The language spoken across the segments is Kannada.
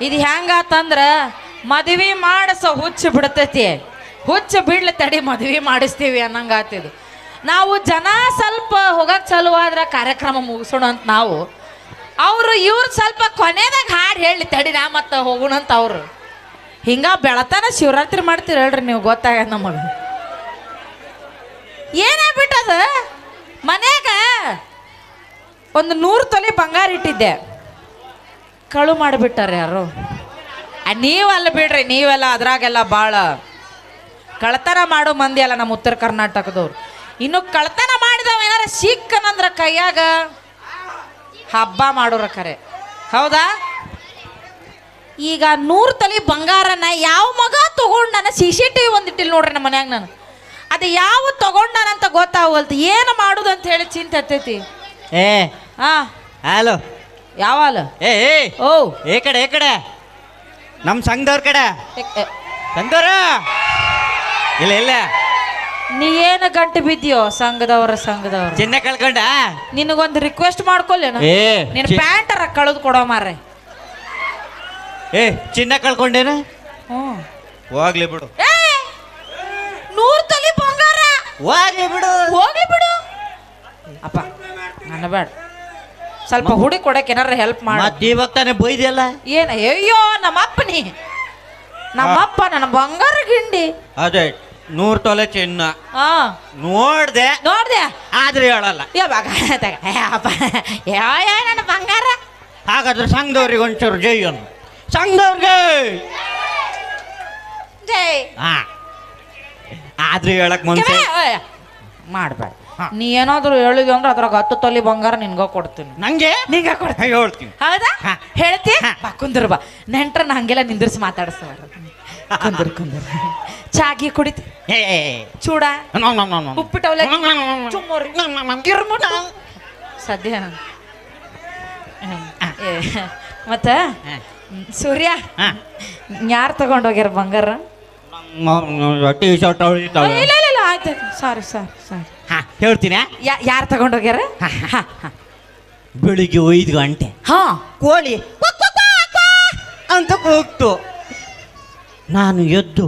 ಇದು ಹೆಂಗಾತಂದ್ರ ಮದ್ವಿ ಮಾಡಸ ಹುಚ್ಚು ಬಿಡ್ತೈತಿ. ಹುಚ್ಚು ಬಿಡ್ಲಿ ತಡಿ ಮದ್ವಿ ಮಾಡಿಸ್ತೀವಿ ಅನ್ನಂಗಾತಿದು. ನಾವು ಜನ ಸ್ವಲ್ಪ ಹೋಗಕ್ಕೆ ಚಲುವಾದ್ರೆ ಕಾರ್ಯಕ್ರಮ ಮುಗಿಸೋಣ ಅಂತ ನಾವು. ಅವರು ಇವ್ರು ಸ್ವಲ್ಪ ಕೊನೆದಾಗ ಹಾಡು ಹೇಳಿ ತಡಿ ನಾ ಮತ್ತೆ ಹೋಗೋಣ ಅಂತ ಅವರು. ಹಿಂಗ ಬೆಳತನ ಶಿವರಾತ್ರಿ ಮಾಡ್ತೀರ ಹೇಳ್ರಿ ನೀವು ಗೊತ್ತಾಗ ನಮಗೆ. ಏನಾಗ್ಬಿಟ್ಟದ? ಮನ್ಯಾಗ ಒಂದು ನೂರು ತೊಲೆ ಬಂಗಾರ ಇಟ್ಟಿದ್ದೆ. ಕಳು ಮಾಡಿಬಿಟ್ಟಾರೆ ಯಾರು? ನೀವಲ್ಲ ಬಿಡ್ರಿ ನೀವೆಲ್ಲ ಅದ್ರಾಗೆಲ್ಲ ಭಾಳ ಕಳ್ತನ ಮಾಡೋ ಮಂದಿ ಅಲ್ಲ ನಮ್ಮ ಉತ್ತರ ಕರ್ನಾಟಕದವ್ರು. ಇನ್ನು ಕಳ್ತನ ಮಾಡಿದವ ಏನಾರ ಸಿಕ್ಕನಂದ್ರ ಕೈಯಾಗ ಹಬ್ಬ ಮಾಡೋರ ಕರೆ. ಹೌದಾ? ಈಗ ನೂರು ತಲೆ ಬಂಗಾರನ ಯಾವ ಮಗ ತಗೊಂಡನ ಸಿ ಸಿ ಟಿ ವಿ ಒಂದಿಟ್ಟಿಲ್ಲ ನೋಡ್ರಿ ನಮ್ಮ ಮನ್ಯಾಗ ನಾನು. ಅದು ಯಾವ ತಗೊಂಡನಂತ ಗೊತ್ತಾಗಲ್ತು ಏನು ಮಾಡುದು ಅಂತ ಹೇಳಿ ಚಿಂತೆ ಹತ್ತೈತಿ ಏ ಹಾ ಹಲೋ. ಯಾವಲ್ಲ ಏ ಏ ಓ. ಏ ಕಡೆ ಏ ಕಡೆ. ನಮ್ಮ ಸಂಘದವ್ರ ಕಡೆ. ಸಂಘದವ್ರ? ಇಲ್ಲ ಇಲ್ಲ. ನೀ ಏನು ಗಂಟು ಬಿದ್ದೀಯೋ ಸಂಘದವ್ರ ಸಂಘದವ್ರ? ಚಿನ್ನ ಕಳ್ಕೊಂಡ? ನಿನಗೊಂದು ರಿಕ್ವೆಸ್ಟ್ ಮಾಡ್ಕೊಲ್ಲೇನು? ಏ ನಿನ್ನ ಚಿ- ಪ್ಯಾಂಟರ ಕಳೆದು ಕೊಡೋ ಮಾರ್ರೆ. ಏ ಚಿನ್ನ ಕಳ್ಕೊಂಡೇನ? ಹ್ಞೂ. ಹೋಗ್ಲಿ ಬಿಡು. ಏ ನೂರು ತಲೆ ಬಂಗಾರ. ಹೋಗ್ಲಿ ಬಿಡು. ಹೋಗಿ ಬಿಡು. ಅಪ್ಪ ನನ್ನ ಬೇಡ ಸ್ವಲ್ಪ ಹುಡಿ ಕೊಡಕ್ಕೆ ಏನಾರ ಹೆಲ್ಪ್ ಮಾಡ. ಮತ್ತೆ ಇವಾಗ ತಾನೇ ಏನ ಅಯ್ಯೋ ನಮ್ಮಪ್ಪ ನೀ ನಮ್ಮಪ್ಪ ನನ್ನ ಬಂಗಾರ ಗಿಂಡಿ. ಅದೇ ನೂರ್ ತೊಲೆ ಚಿನ್ನ. ಹಾ. ನೋಡ್ದೆ. ನೋಡ್ದೆ. ಆದ್ರೆ ಹೇಳಲ್ಲ. ಯಾವಾಗ? ಯಾವ ನನ್ನ ಬಂಗಾರ. ಹಾಗಾದ್ರೆ ಸಂಘದವ್ರಿಗೆ ಒಂಚೂರು ಜೈ ಅನ್ನು ಸಂಘದವ್ರಿಗೆ! ಜೈ. ಹಾ. ಆದ್ರೆ ಹೇಳಕ್ ಮುಂಚೆ ಮಾಡ್ಬೇಡ ನೀ ಏನಾದ್ರು ಹೇಳಿದ್ವಿ ಅಂದ್ರೆ ಅದ್ರಾಗ ಹತ್ತು ತೊಲಿ ಬಂಗಾರ ನಿನ್ಗ ಕೊಡ್ತೀನಿ ನಂಗೆ ನಿಂಗ ಕೊಡ್ತೀನಿ ಹೇಳ್ತೀನಿ ಹೌದಾ ಹೇಳ್ತಿ. ಬಾ ಕುಂದ್ರ ಬಾ ನೆಂಟ್ರನ್ನ ನಂಗೆಲ್ಲ ನಿಂದಿರ್ಸಿ ಮಾತಾಡಿಸ್ತಾರ ಕುಂದ್ರ ಕುಂದ್ರ ಚಾಗಿ ಕುಡಿತಿ ಚೂಡ. ಉಪ್ಪಿಟ್ಟು ಅವಲಕ್ಕಿ ಚುಮ್ಮರಿ ಕಿರ್ಮುಟ ಸದ್ಯ ಮತ್ತ ಸೂರ್ಯ. ಯಾರು ತಗೊಂಡೋಗ್ಯಾರ ಬಂಗಾರ ಟೀ ಶರ್ಟ್ ಇಲ್ಲ ಇಲ್ಲ ಇಲ್ಲ ಆಯ್ತು ಸಾರಿ ಸಾರಿ ಸಾರಿ ಹೇಳ್ತೀನಿ. ಯಾರು ತಗೊಂಡೋಗ್ಯಾರ ಹಾ, ಹಾ. ಬೆಳಿಗ್ಗೆ ಐದು ಗಂಟೆ. ಹಾ. ಕೋಳಿ ಅಂತ ಕೂಗ್ತು. ನಾನು ಎದ್ದು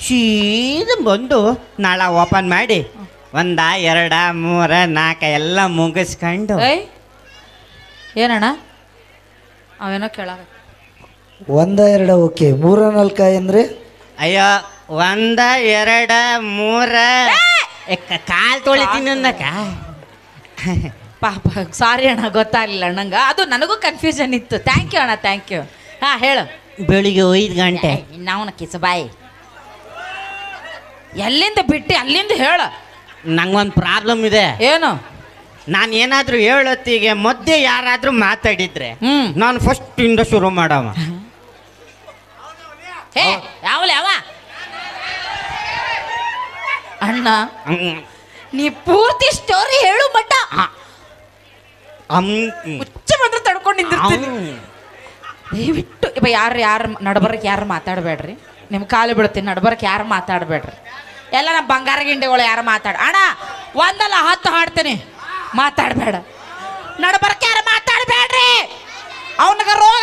ಸೀದ ಬಂದು ನಾಳ ಓಪನ್ ಮಾಡಿ ಒಂದ ಎರಡ ಮೂರ ನಾಲ್ಕ ಎಲ್ಲ ಮುಗಿಸ್ಕೊಂಡು ಏನಣ್ಣ? ಅವೇನೋ ಕೇಳ ಒಂದ ಎರಡ ಓಕೆ. ಮೂರ ನಾಲ್ಕ ಅಂದ್ರೆ? ಅಯ್ಯೋ ಒಂದ ಎರಡ ಮೂರ. ಕಾಲ್ ತೊಳಿತೀನಿ ಅನ್ನಕ? ಪಾಪ ಸಾರಿ ಅಣ್ಣ ಗೊತ್ತಾಗಲಿಲ್ಲ ಅಣ್ಣಂಗ ಅದು ನನಗೂ ಕನ್ಫ್ಯೂಷನ್ ಇತ್ತು. ಥ್ಯಾಂಕ್ ಯು ಅಣ್ಣ ಥ್ಯಾಂಕ್ ಯು ಹಾಂ ಹೇಳು. ಬೆಳಿಗ್ಗೆ ಐದು ಗಂಟೆ. ನಾವು ಕಿಸ ಬಾಯಿ. ಎಲ್ಲಿಂದ ಬಿಟ್ಟು? ಅಲ್ಲಿಂದ ಹೇಳು. ನಂಗೊಂದು ಪ್ರಾಬ್ಲಮ್ ಇದೆ. ಏನು? ನಾನು ಏನಾದರೂ ಹೇಳೊತ್ತಿಗೆ ಮಧ್ಯೆ ಯಾರಾದರೂ ಮಾತಾಡಿದ್ರೆ ಹ್ಞೂ ನಾನು ಫಸ್ಟ್ ಇಂದ ಶುರು ಮಾಡವ. ಹೇ. ಯಾವಲ್ಲ ಯಾವ ಅಣ್ಣ. ನೀ ಪೂರ್ತಿ ಸ್ಟೋರಿ ಹೇಳು ಮಟ್ಟ. ಹುಚ್ಚ ಬಂದ್ರೆ ತಡ್ಕೊಂಡು ದಯವಿಟ್ಟು ಇವ ಯಾರು ಯಾರು ನಡ್ಬರಕ್ಕೆ ಯಾರು ಮಾತಾಡಬೇಡ್ರಿ. ನಿಮ್ಮ ಕಾಲು ಬಿಡ್ತೀನಿ ನಡ್ಬರಕ್ಕೆ ಯಾರು ಮಾತಾಡಬೇಡ್ರಿ. ಎಲ್ಲ ನಮ್ಮ ಬಂಗಾರ ಗಿಂಡೆಗಳು ಯಾರು ಮಾತಾಡ ಅಣ್ಣ ಒಂದಲ್ಲ ಹತ್ತು ಹಾಡ್ತೀನಿ. ಮಾತಾಡಬೇಡ. ನಡ್ಬರಕ್ಕೆ ಯಾರು ಮಾತಾಡಬೇಡ್ರಿ. ಅವನಿಗೆ ರೋಗ